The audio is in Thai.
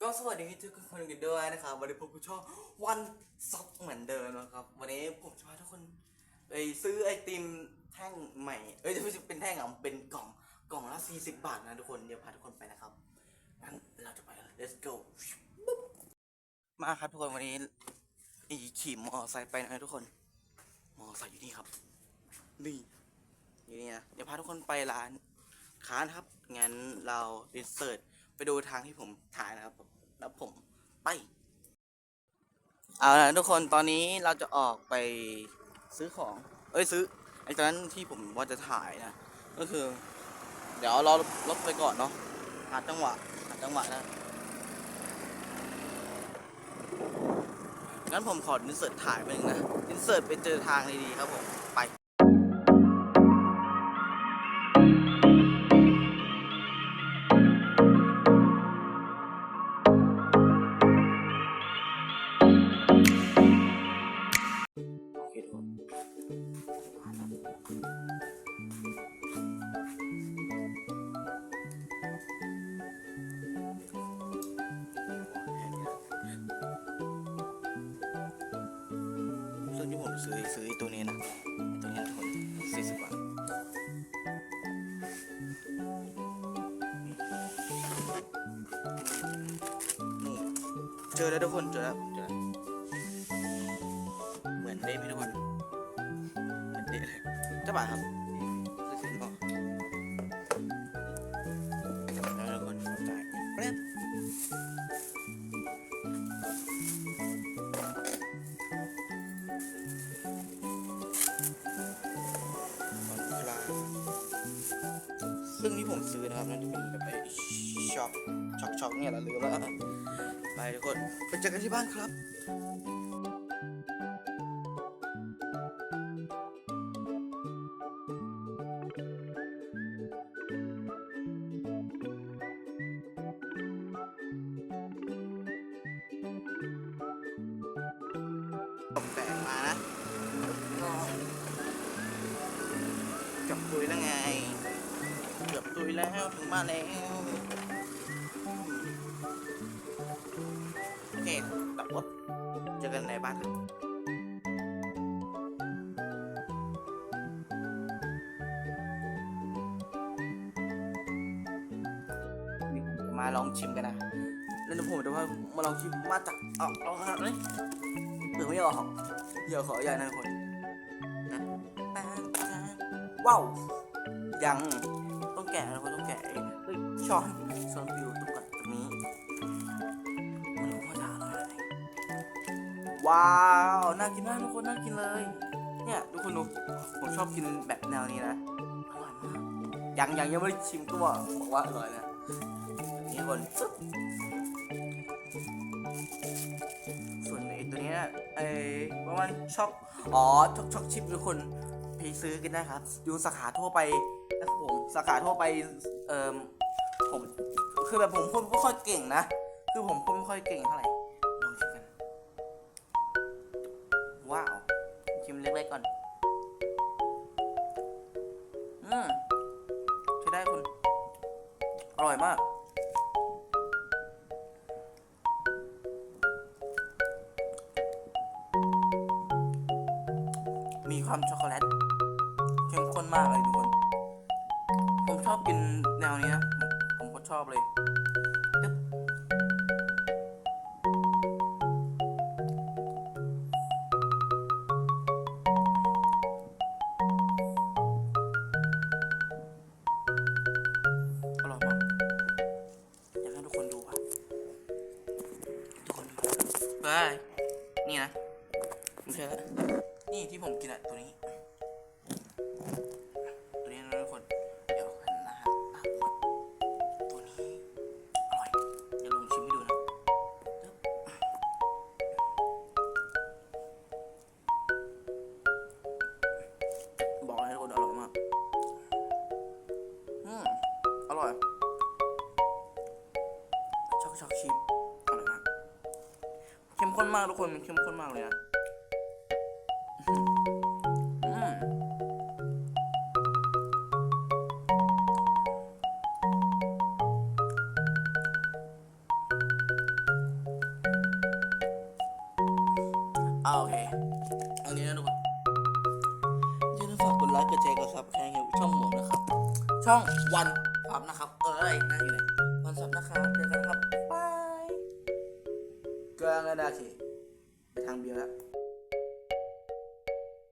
ก็สวัสดีทุกคนกันด้วยนะครับวันนี้ผมก็ชอบวันซับเหมือนเดิมนะครับ วันนี้ผมจะพาทุกคนไปซื้อไอติมแท่งใหม่ เอ้ยไม่ใช่เป็นแท่งอะเป็นกล่องกล่องละ40 บาทนะทุกคนเดี๋ยวพาทุกคนไปนะครับงั้นเราจะไปเลย let's go มาครับทุกคนวันนี้อีขี่มอไซค์ไปนะทุกคน มอไซค์อยู่นี่ครับนี่อยู่นี่นะเดี๋ยวพาทุกคนไปร้านค้านะครับงั้นเราอินเสิร์ต ไปดูทางที่ผมถ่ายนะครับแล้วผมไป เอาละทุกคนตอนนี้เราจะออกไปซื้อของ เอ้ยซื้อไอ้ตอนนั้นที่ผมว่าจะถ่ายนะ ก็คือ เดี๋ยวราลบไปก่อนเนาะหาจังหวะหาจังหวะนะงั้นผมขออินเสิร์ตถ่ายไปหนึ่งนะอินเสิร์ตไปเจอทางดีๆครับผมไป ซื้อซื้อตัวนี้นะตัวนี้ทุกคนสี่สิบบาทนี่เจอแล้วทุกคนเจอแล้วเจอแล้วเหมือนเด้ไหมทุกคนเหมือนเด้เลยเจ้าบ่าวครับ ซึ่งที่ผมซื้อนะครับนั่นจะเป็นแบบไอ้ช็อกช็อกช็อกเนี่ยแหละลืมแล้วไปทุกคนไปเจอกันที่บ้านครับ แล้วถึงบ้านแล้วโอเคตับรถเจอกันในบ้านครับนี่ผมมาลองชิมกันนะแล้วผมจะว่ามาลองชิมมาจากเอาเอาขนาดนี้เปลือกไม่ออกเดี๋ยวขออย่างนั้นคนว้าวยังต้องแกะแล้วคน แกะเองเฮ้ยช้อนช้อนอยู่ตรงกับตรงนี้ไม่รู้ว่าด่าอะไรว้าวน่ากินมากทุกคนน่ากินเลย เนี่ยทุกคนดูผมชอบกินแบบแนวนี้นะอร่อยมากยังยังยังไม่ได้ชิมก็บอกบอกว่าอร่อยนะนี่คนปึ๊บส่วนไอตัวนี้ยไอประมาณช็อกอ๋อช็อกช็อกชิปทุกคนไปซื้อกันได้ครับอยู่สาขาทั่วไป นะครับผมสาขาทั่วไปเอ่อผมคือแบบผมพูดไม่ค่อยเก่งนะ คือผมพูดไม่ค่อยเก่งเท่าไหร่ลองชิมกัน ว้าว ชิมเล็กๆก่อน อืมใช้ได้คุณ อร่อยมากมีความช็อกโกแลตเข้มข้นมากเลยทุกคน ชอบกินแนวนี้นะ ผมก็ชอบเลยตึ๊บอร่อยมากอยากให้ทุกคนดูอะทุกคนดูบายนี่นะไม่ใช่ละนี่ที่ผมกินอะตัวนี้ อร่อย ช็อกช็อกชิปอร่อยมากเข้มข้นมากทุกคน มันเข้มข้นมากเลยนะโอเคอันนี้นะทุกคนอย่าลืมฝากกดไลค์ กดแชร์ กดซับสไครต์ช่องหมวกนะครับ ช่องวัน พับนะครับ เอ้ยนั่งอยู่ไหนวันซับนะครับเจอกันครับบายกลางนาทีไปทางเบียร์แล้ว